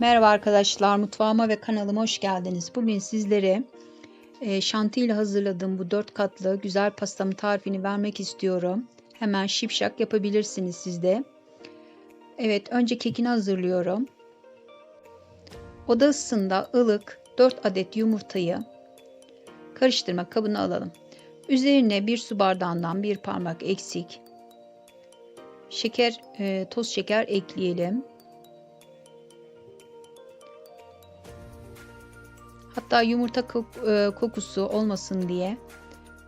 Merhaba arkadaşlar, mutfağıma ve kanalıma hoş geldiniz. Bugün sizlere e, şanti ile hazırladığım bu dört katlı güzel pastamın tarifini vermek istiyorum. Hemen şipşak yapabilirsiniz siz de. Evet, önce kekini hazırlıyorum. Oda ısısında ılık 4 adet yumurtayı karıştırma kabına alalım. Üzerine bir su bardağından bir parmak eksik şeker, e, toz şeker ekleyelim. Hatta yumurta e, kokusu olmasın diye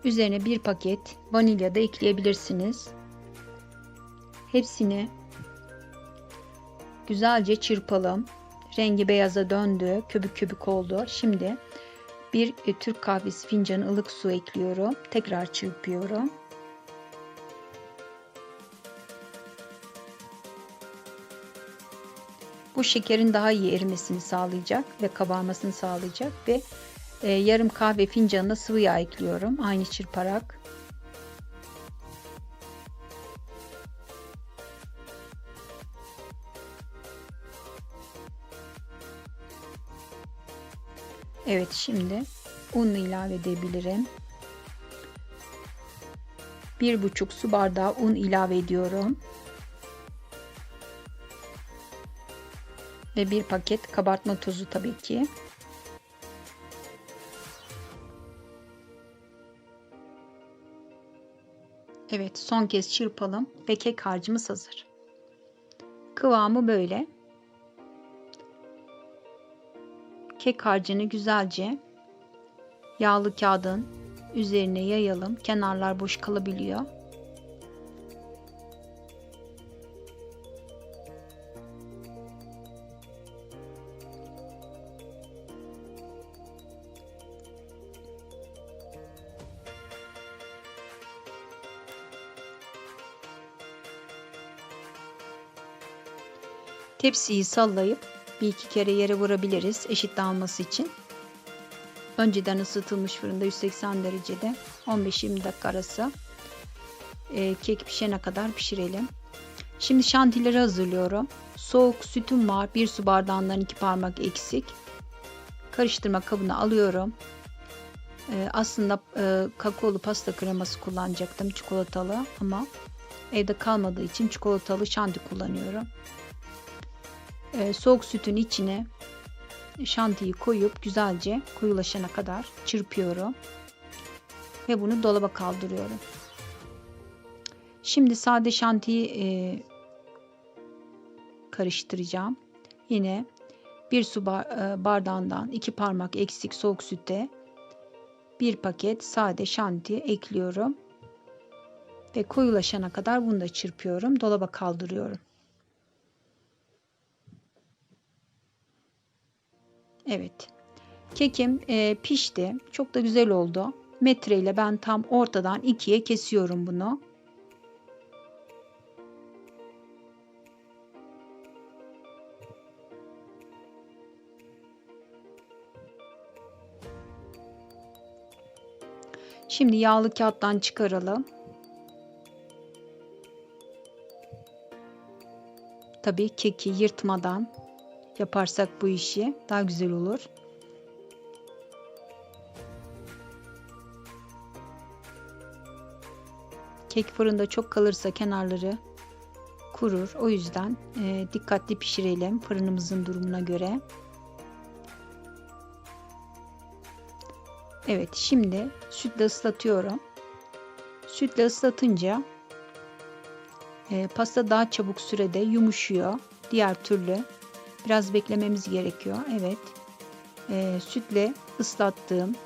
üzerine bir paket vanilya da ekleyebilirsiniz. Hepsini güzelce çırpalım. Rengi beyaza döndü, köbük köbük oldu. Şimdi bir e, Türk kahvesi fincanı ılık su ekliyorum. Tekrar çırpıyorum. Bu şekerin daha iyi erimesini sağlayacak ve kabarmasını sağlayacak ve e, yarım kahve fincanına sıvı yağ ekliyorum. Aynı çırparak. Evet şimdi un ilave edebilirim. Bir buçuk su bardağı un ilave ediyorum. Ve bir paket kabartma tozu tabii ki. Evet son kez çırpalım ve kek harcımız hazır. Kıvamı böyle. Kek harcını güzelce yağlı kağıdın üzerine yayalım. Kenarlar boş kalabiliyor. Tepsiyi sallayıp bir iki kere yere vurabiliriz eşit dağılması için. Önceden ısıtılmış fırında 180 derecede 15-20 dakika arası e, kek pişene kadar pişirelim. Şimdi şantileri hazırlıyorum. Soğuk sütüm var. Bir su bardağından iki parmak eksik. Karıştırma kabına alıyorum. E, aslında e, kakaolu pasta kreması kullanacaktım çikolatalı ama evde kalmadığı için çikolatalı şanti kullanıyorum e, soğuk sütün içine şantiyi koyup güzelce koyulaşana kadar çırpıyorum. Ve bunu dolaba kaldırıyorum. Şimdi sade şantiyi e, karıştıracağım. Yine bir su e, bardağından iki parmak eksik soğuk sütte bir paket sade şanti ekliyorum. Ve koyulaşana kadar bunu da çırpıyorum. Dolaba kaldırıyorum. Evet. Kekim e, pişti. Çok da güzel oldu. Metre ile ben tam ortadan ikiye kesiyorum bunu. Şimdi yağlı kağıttan çıkaralım. Tabii keki yırtmadan yaparsak bu işi daha güzel olur. Kek fırında çok kalırsa kenarları kurur. O yüzden e, dikkatli pişirelim fırınımızın durumuna göre. Evet şimdi sütle ıslatıyorum. Sütle ıslatınca e, pasta daha çabuk sürede yumuşuyor. Diğer türlü Biraz beklememiz gerekiyor. Evet. E, sütle ıslattığım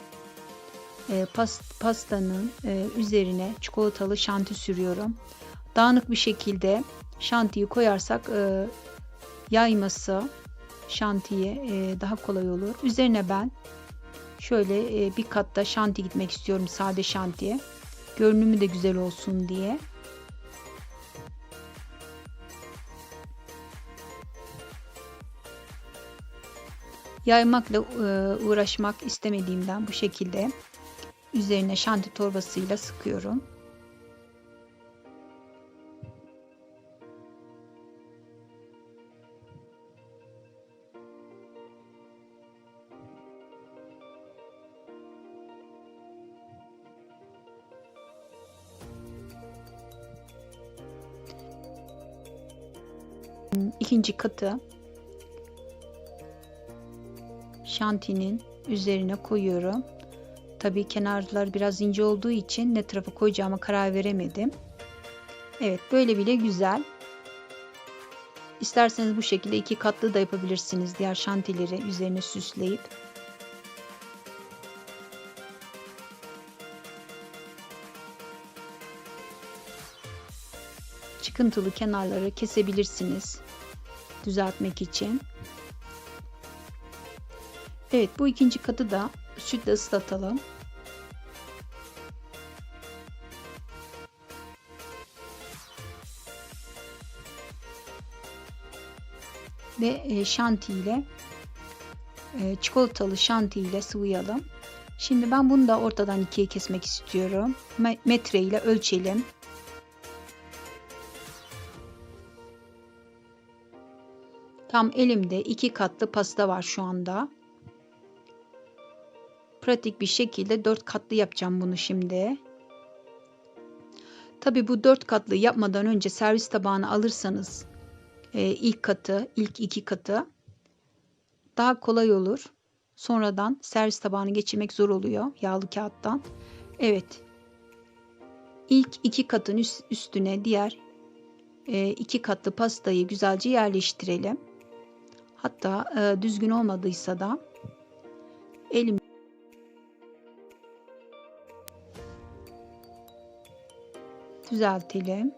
e, past, pastanın e, üzerine çikolatalı şanti sürüyorum. Dağınık bir şekilde şantiyi koyarsak e, yayması şantiye e, daha kolay olur. Üzerine ben şöyle e, bir katta şanti gitmek istiyorum sade şantiye. Görünümü de güzel olsun diye. Yaymakla e, uğraşmak istemediğimden bu şekilde üzerine şanti torbasıyla sıkıyorum. ikinci katı şantinin üzerine koyuyorum. Tabii kenarlar biraz ince olduğu için ne tarafa koyacağıma karar veremedim. Evet böyle bile güzel. İsterseniz bu şekilde iki katlı da yapabilirsiniz diğer şantileri üzerine süsleyip. Çıkıntılı kenarları kesebilirsiniz düzeltmek için. Evet bu ikinci katı da sütle ıslatalım. Ve e, şanti ile e, çikolatalı şanti ile sıvayalım. Şimdi ben bunu da ortadan ikiye kesmek istiyorum. Metre ile ölçelim. Tam elimde iki katlı pasta var şu anda pratik bir şekilde dört katlı yapacağım bunu şimdi. Tabi bu dört katlı yapmadan önce servis tabağını alırsanız e, ilk katı, ilk iki katı daha kolay olur. Sonradan servis tabağını geçirmek zor oluyor yağlı kağıttan. Evet. İlk iki katın üstüne diğer e, iki katlı pastayı güzelce yerleştirelim. Hatta e, düzgün olmadıysa da elim düzeltelim.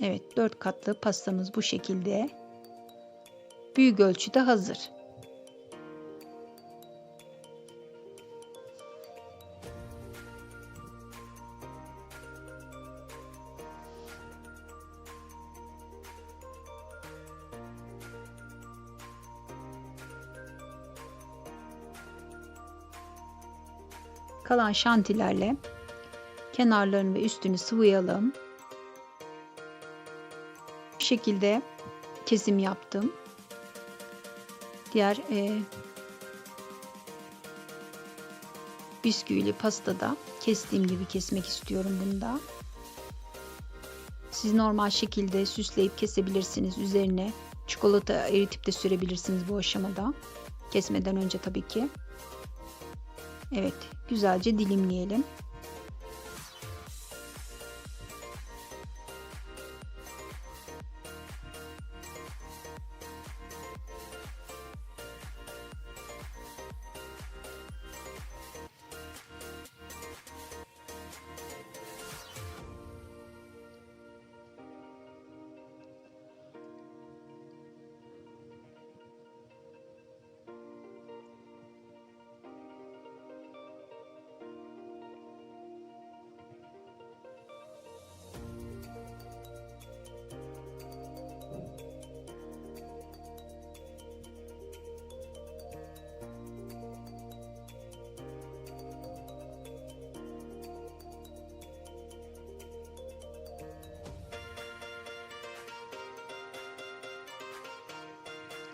Evet 4 katlı pastamız bu şekilde. Büyük ölçüde hazır. Kalan şantilerle kenarlarını ve üstünü sıvayalım. Bu şekilde kesim yaptım. Diğer e, bisküvili pastada kestiğim gibi kesmek istiyorum bunu da. Siz normal şekilde süsleyip kesebilirsiniz. Üzerine çikolata eritip de sürebilirsiniz bu aşamada. Kesmeden önce tabii ki. Evet, güzelce dilimleyelim.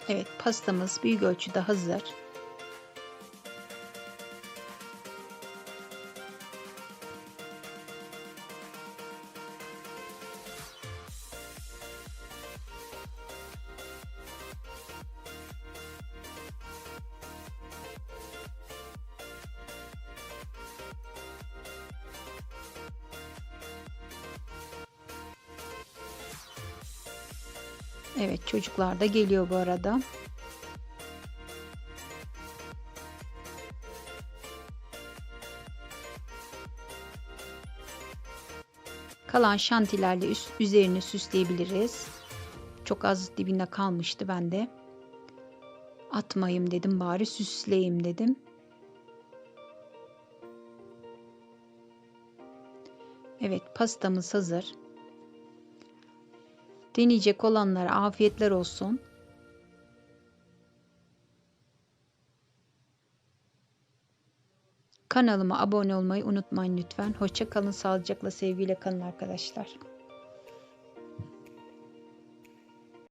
Evet pastamız büyük ölçüde hazır. Evet çocuklar da geliyor bu arada. Kalan şantilerle üst, üzerini süsleyebiliriz. Çok az dibinde kalmıştı ben de. Atmayayım dedim bari süsleyeyim dedim. Evet pastamız hazır. Deneyecek olanlara afiyetler olsun. Kanalıma abone olmayı unutmayın lütfen. Hoşça kalın, sağlıcakla, sevgiyle kalın arkadaşlar.